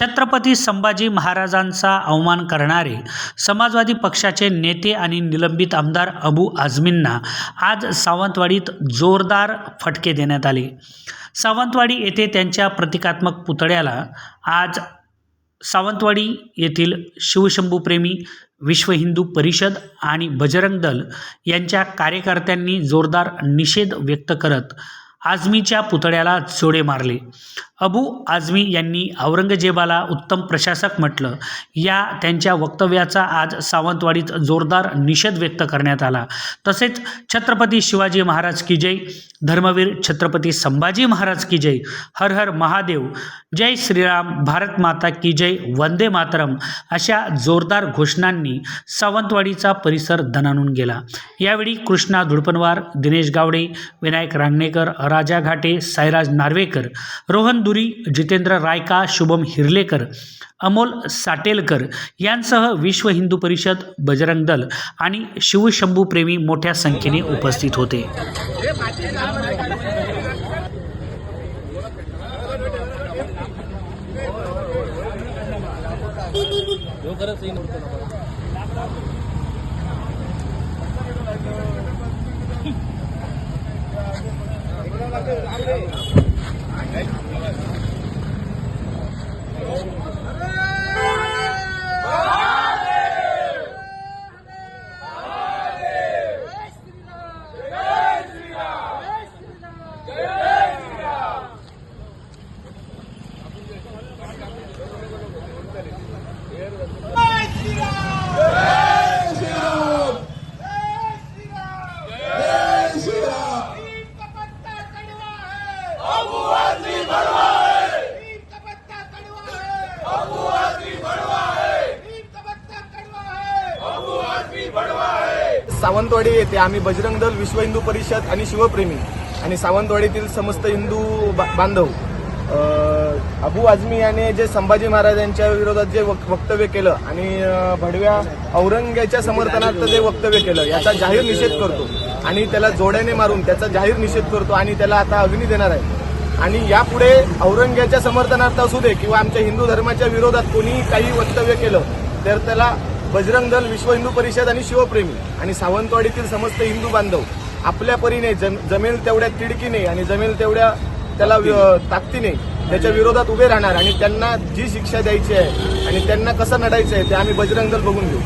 छत्रपती संभाजी महाराजांचा अवमान करणारे समाजवादी पक्षाचे नेते आणि निलंबित आमदार अबू आझमींना आज सावंतवाडीत जोरदार फटके देण्यात आले. सावंतवाडी येथे त्यांच्या प्रतिकात्मक पुतळ्याला आज सावंतवाडी येथील शिवशंभूप्रेमी विश्व हिंदू परिषद आणि बजरंग दल यांच्या कार्यकर्त्यांनी जोरदार निषेध व्यक्त करत आझमीच्या पुतळ्याला जोडे मारले. अबू आझमी यांनी औरंगजेबाला उत्तम प्रशासक म्हटलं. या त्यांच्या वक्तव्याचा आज सावंतवाडीत जोरदार निषेध व्यक्त करण्यात आला. तसेच छत्रपती शिवाजी महाराज की जय धर्मवीर छत्रपती संभाजी महाराज की जय हर हर महादेव जय श्रीराम भारत माता की जय वंदे मातरम अशा जोरदार घोषणांनी सावंतवाडीचा परिसर दणानून गेला. यावेळी कृष्णा धुडपनवार दिनेश गावडे विनायक रांगणेकर राजा घाटे साईराज नार्वेकर रोहन दुरी जितेंद्र रायका शुभम हिरलेकर अमोल साटेलकर यांसह विश्व हिंदू परिषद बजरंग दल आणि शिवशंभूप्रेमी मोठ्या संख्येने उपस्थित होते. सावंतवाडी येथे आम्ही बजरंग दल विश्व हिंदू परिषद आणि शिवप्रेमी आणि सावंतवाडीतील समस्त हिंदू बा- बांधव अबू आझमी याने जे संभाजी महाराजांच्या विरोधात जे वक्तव्य केलं आणि भडव्या औरंग्याच्या समर्थनार्थ जे वक्तव्य केलं याचा जाहीर निषेध करतो आणि त्याला जोड्याने मारून त्याचा जाहीर निषेध करतो आणि त्याला आता अग्नी देणार आहे. आणि यापुढे औरंग्याच्या समर्थनार्थ असू दे किंवा आमच्या हिंदू धर्माच्या विरोधात कोणी काही वक्तव्य केलं तर त्याला बजरंग दल विश्व हिंदू परिषद आणि शिवप्रेमी आणि सावंतवाडीतील समस्त हिंदू बांधव आपल्या परीने जम- जमेल तेवढ्या तिडकीने आणि जमेल तेवढ्या त्याला ताकदीने त्याच्या विरोधात उभे राहणार आणि त्यांना जी शिक्षा द्यायची आहे आणि त्यांना कसं लढायचं आहे ते आम्ही बजरंग दल बघून घेऊ.